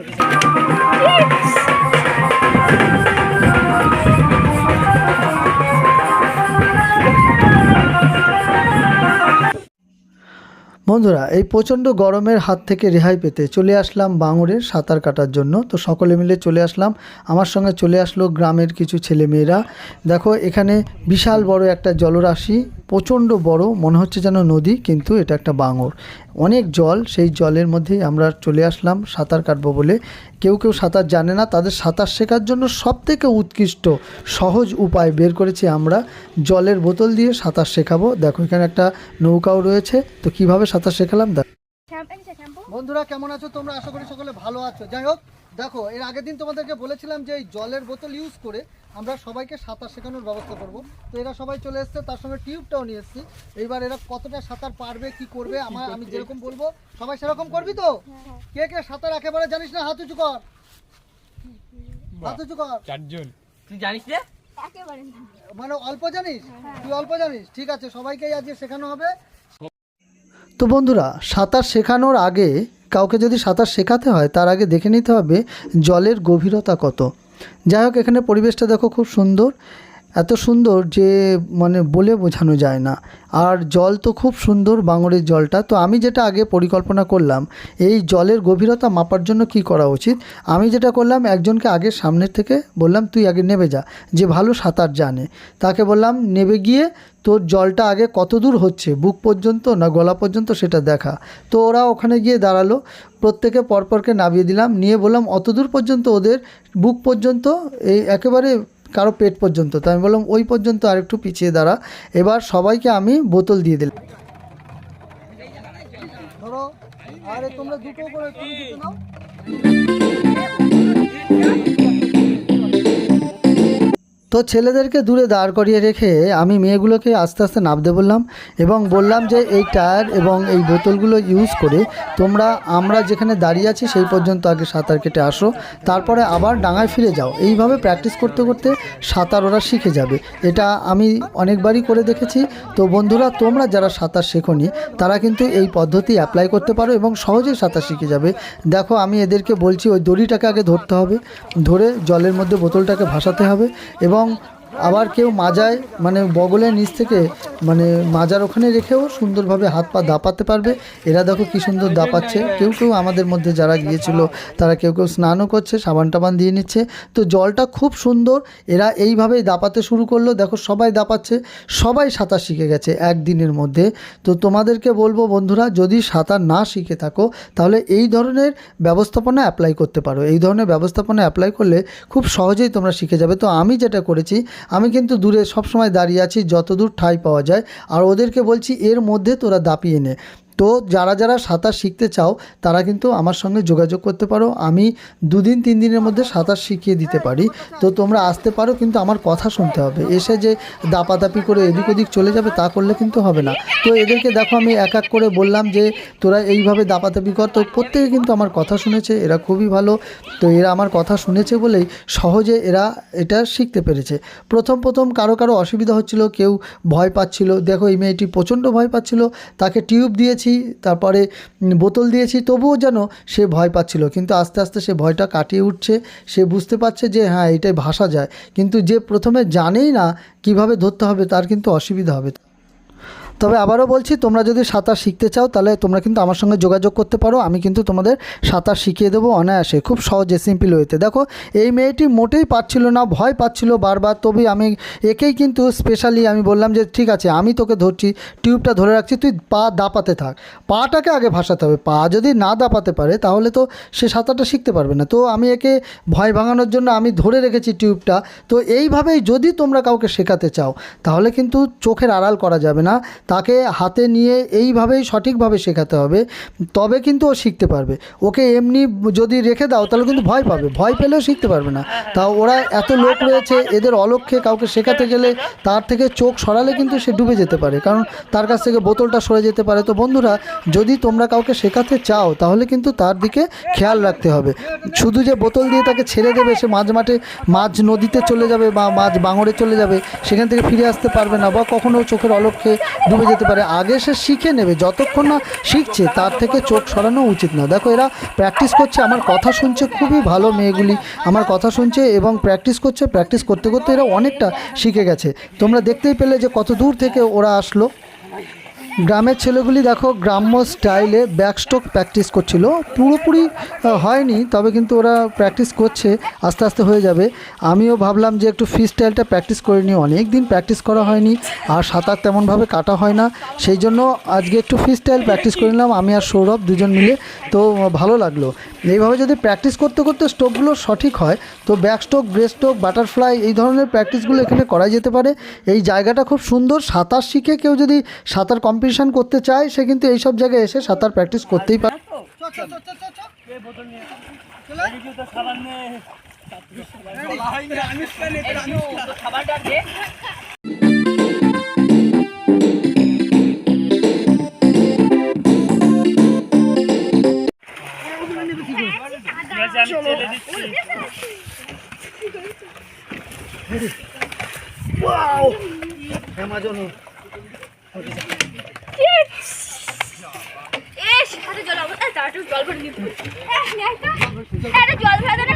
Okay. বন্ধুরা, এই প্রচণ্ড গরমের হাত থেকে রেহাই পেতে চলে আসলাম বাঙুরে সাঁতার কাটার জন্য। তো সকলে মিলে চলে আসলাম। আমার সঙ্গে চলে আসলো গ্রামের কিছু ছেলেমেয়েরা। দেখো, এখানে বিশাল বড় একটা জলরাশি, প্রচণ্ড বড়, মনে হচ্ছে যেন নদী, কিন্তু এটা একটা বাঙর। অনেক জল, সেই জলের মধ্যেই আমরা চলে আসলাম সাঁতার কাটবো বলে। কেউ কেউ সাঁতার জানে না, তাদের সাঁতার শেখার জন্য সবথেকে উৎকৃষ্ট, সহজ উপায় বের করেছি আমরা। জলের বোতল দিয়ে সাঁতার শেখাবো। দেখো, এখানে একটা নৌকাও রয়েছে। তো কীভাবে শেখালাম শ্যাম্পু এনেছে শ্যাম্পু বন্ধুরা কেমন আছো? তোমরা আশা করি সকলে ভালো আছো। যাই হোক দেখো এর আগের দিন তোমাদেরকে বলেছিলাম যে এই জলের বোতল ইউজ করে আমরা সবাইকে সাঁতার শেখানোর ব্যবস্থা করব। তো এরা সবাই চলে এসছে তার সঙ্গে টিউবটাও নিয়ে এসেছি। এইবার এরা কতটা সাঁতার পারবে কি করবে আমার আমি যেরকম বলব সবাই সেরকম করবি তো? কে কে সাঁতার একেবারে জানিস না? হাত উঁচু কর। হাত উঁচু কর। চারজন। তুই জানিস না মানে অল্প জানিস? তুই অল্প জানিস? ঠিক আছে সবাইকেই আজকে শেখানো হবে। তো বন্ধুরা, সাঁতার শেখানোর আগে কাউকে যদি সাঁতার শেখাতে হয়, তার আগে দেখে নিতে হবে জলের গভীরতা কত। যাই হোক, এখানে পরিবেশটা দেখো খুব সুন্দর। এত সুন্দর যে মানে বলে বোঝানো যায় না। আর জল তো খুব সুন্দর বাঙরের জলটা। তো আমি যেটা আগে পরিকল্পনা করলাম, এই জলের গভীরতা মাপার জন্য কি করা উচিত? আমি যেটা করলাম, একজনকে আগে সামনের থেকে বললাম, তুই আগে নেবে যা। যে ভালো সাঁতার জানে। তাকে বললাম, নেবে গিয়ে তোর জলটা আগে কত দূর হচ্ছে? বুক পর্যন্ত না গলা পর্যন্ত সেটা দেখা। তো ওরা ওখানে গিয়ে দাঁড়াল। প্রত্যেকে পরপরকে নামিয়ে দিলাম। নিয়ে বললাম, অত দূর পর্যন্ত ওদের বুক পর্যন্ত এই একেবারে কারও পেট পর্যন্ত। তো আমি বললাম, ওই পর্যন্ত আর একটু পিছিয়ে দাঁড়া। এবার সবাইকে আমি বোতল দিয়ে দিলাম। আরে তোমরা দুটো করে তুমি নাও। তো ছেলেদেরকে দূরে দাঁড় করিয়ে রেখে আমি মেয়েগুলোকে আস্তে আস্তে নামতে বললাম এবং বললাম যে এই টায়ার এবং এই বোতলগুলো ইউজ করে তোমরা, আমরা যেখানে দাঁড়িয়ে আছি সেই পর্যন্ত আগে সাঁতার কেটে আসো, তারপরে আবার ডাঙায় ফিরে যাও। এইভাবে প্র্যাকটিস করতে করতে সাঁতার ওরা শিখে যাবে। এটা আমি অনেকবারই করে দেখেছি। তো বন্ধুরা, তোমরা যারা সাঁতার শেখোনি, তারা কিন্তু এই পদ্ধতি অ্যাপ্লাই করতে পারো এবং সহজেই সাঁতার শিখে যাবে। দেখো, আমি এদেরকে বলছি, ওই দড়িটাকে আগে ধরতে হবে। ধরে জলের মধ্যে বোতলটাকে ভাসাতে হবে এবং ông আবার কেউ মাজায় মানে বগলের নিচ থেকে মানে মাজার ওখানে রেখেও সুন্দরভাবে হাত পা দাপাতে পারবে। এরা দেখো কি সুন্দর দাপাচ্ছে। কেউ কেউ আমাদের মধ্যে যারা গিয়েছিল, তারা কেউ কেউ স্নানও করছে, সাবান টাবান দিয়ে নিচ্ছে। তো জলটা খুব সুন্দর। এরা এইভাবেই দাপাতে শুরু করল। দেখো সবাই দাপাচ্ছে, সবাই সাঁতার শিখে গেছে একদিনের মধ্যে। তো তোমাদেরকে বলব বন্ধুরা, যদি সাঁতার না শিখে থাকো, তাহলে এই ধরনের ব্যবস্থাপনা অ্যাপ্লাই করতে পারো। এই ধরনের ব্যবস্থাপনা অ্যাপ্লাই করলে খুব সহজেই তোমরা শিখে যাবে। তো আমি যেটা করেছি আমি কিন্তু দূরে সবসময় দাঁড়িয়ে আছি, যতদূর ঠাই পাওয়া যায়। আর ওদেরকে বলছি, এর মধ্যে তোরা দাপিয়ে নে। তো যারা যারা সাঁতার শিখতে চাও, তারা কিন্তু আমার সঙ্গে যোগাযোগ করতে পারো। আমি দুদিন, তিন দিনের মধ্যে সাঁতার শিখিয়ে দিতে পারি। তো তোমরা আসতে পারো, কিন্তু আমার কথা শুনতে হবে। এসে যে দাপাদাপি করে এদিক ওদিক চলে যাবে, তা করলে কিন্তু হবে না। তো এদেরকে দেখো, আমি এক এক করে বললাম যে, তোরা এইভাবে দাপাদাপি কর। তো প্রত্যেকে কিন্তু আমার কথা শুনেছে, এরা খুবই ভালো। তো এরা আমার কথা শুনেছে বলেই সহজে এরা এটা শিখতে পেরেছে। প্রথম প্রথম কারও কারও অসুবিধা হচ্ছিল, কেউ ভয় পাচ্ছিল। দেখো, এই মেয়েটি প্রচণ্ড ভয় পাচ্ছিল। তাকে টিউব দিয়েছি তারপরে বোতল দিয়েছি, তবুও যেন সে ভয় পাচ্ছিল। কিন্তু আস্তে আস্তে সে ভয়টা কাটিয়ে উঠছে। সে বুঝতে পারছে যে হ্যাঁ এটাই ভাসা যায়। কিন্তু যে প্রথমে জানেই না কীভাবে ধরতে হবে, তার কিন্তু অসুবিধা হবে। তবে আবারও বলছি, তোমরা যদি সাঁতার শিখতে চাও, তাহলে তোমরা কিন্তু আমার সঙ্গে যোগাযোগ করতে পারো। আমি কিন্তু তোমাদের সাঁতার শিখিয়ে দেবো অনায়াসে, খুব সহজে সিম্পল ওয়েতে দেখো, এই মেয়েটি মোটেই পারছিল না, ভয় পাচ্ছিল বারবার। তবে আমি একেই কিন্তু স্পেশালি আমি বললাম যে, ঠিক আছে, আমি তোকে ধরছি টিউবটা ধরে রাখছি, তুই পা দাপাতে থাক। পাটাকে আগে ভাসাতে হবে। পা যদি না দাপাতে পারে, তাহলে তো সে সাঁতারটা শিখতে পারবে না। তো আমি একে ভয় ভাঙানোর জন্য আমি ধরে রেখেছি টিউবটা তো এইভাবেই যদি তোমরা কাউকে শেখাতে চাও, তাহলে কিন্তু চোখের আড়াল করা যাবে না। তাকে হাতে নিয়ে এইভাবেই সঠিকভাবে শেখাতে হবে, তবে কিন্তু ও শিখতে পারবে। ওকে এমনি যদি রেখে দাও, তাহলে কিন্তু ভয় পাবে। ভয় পেলেও শিখতে পারবে না। তা ওরা এত লোক রয়েছে, এদের অলক্ষ্যে কাউকে শেখাতে গেলে তার থেকে চোখ সরালে কিন্তু সে ডুবে যেতে পারে। কারণ তার কাছ থেকে বোতলটা সরে যেতে পারে। তো বন্ধুরা, যদি তোমরা কাউকে শেখাতে চাও, তাহলে কিন্তু তার দিকে খেয়াল রাখতে হবে। শুধু যে বোতল দিয়ে তাকে ছেড়ে দেবে, সে মাঝ মাঠে, মাঝ নদীতে চলে যাবে বা মাঝ বাঙড়ে চলে যাবে, সেখান থেকে ফিরে আসতে পারবে না বা কখনো চোখের অলক্ষ্যে ডুবে ডুবে যেতে পারে। আগে সে শিখে নেবে, যতক্ষণ না শিখছে, তার থেকে চোখ সরানো উচিত না। দেখো, এরা প্র্যাকটিস করছে। আমার কথা শুনছে খুবই ভালো মেয়েগুলি। আমার কথা শুনছে এবং প্র্যাকটিস করছে। প্র্যাকটিস করতে করতে এরা অনেকটা শিখে গেছে। তোমরা দেখতেই পেলে যে কত দূর থেকে ওরা আসলো। গ্রামের ছেলেগুলি দেখো গ্রাম্য স্টাইলে ব্যাকস্ট্রোক প্র্যাকটিস করছিল। পুরোপুরি হয়নি, তবে কিন্তু ওরা প্র্যাকটিস করছে, আস্তে আস্তে হয়ে যাবে। আমিও ভাবলাম যে একটু ফ্রি স্টাইলটা প্র্যাকটিস করে নিই। অনেক দিন প্র্যাকটিস করা হয়নি, আর সাঁতার তেমনভাবে কাটা হয় না। সেই জন্য আজকে একটু ফ্রি স্টাইল প্র্যাকটিস করে নিলাম, আমি আর সৌরভ দুজন মিলে। তো, ভালো লাগল। এইভাবে যদি প্র্যাকটিস করতে করতে স্ট্রোকগুলো সঠিক হয়, তো back stroke breast stroke butterfly এই ধরনের প্র্যাকটিসগুলো এখানে করা যেতে পারে। এই জায়গাটা খুব সুন্দর, সাঁতার শিখে কেউ যদি সাঁতার কম্পিটিশান করতে চায় সে কিন্তু এইসব জায়গায় এসে সাঁতার প্র্যাকটিস করতেই পারে। খাবারটা দে এস জল অবস্থা তাড়াতাড়ি জল ভরে একটা জল ভরে দেবে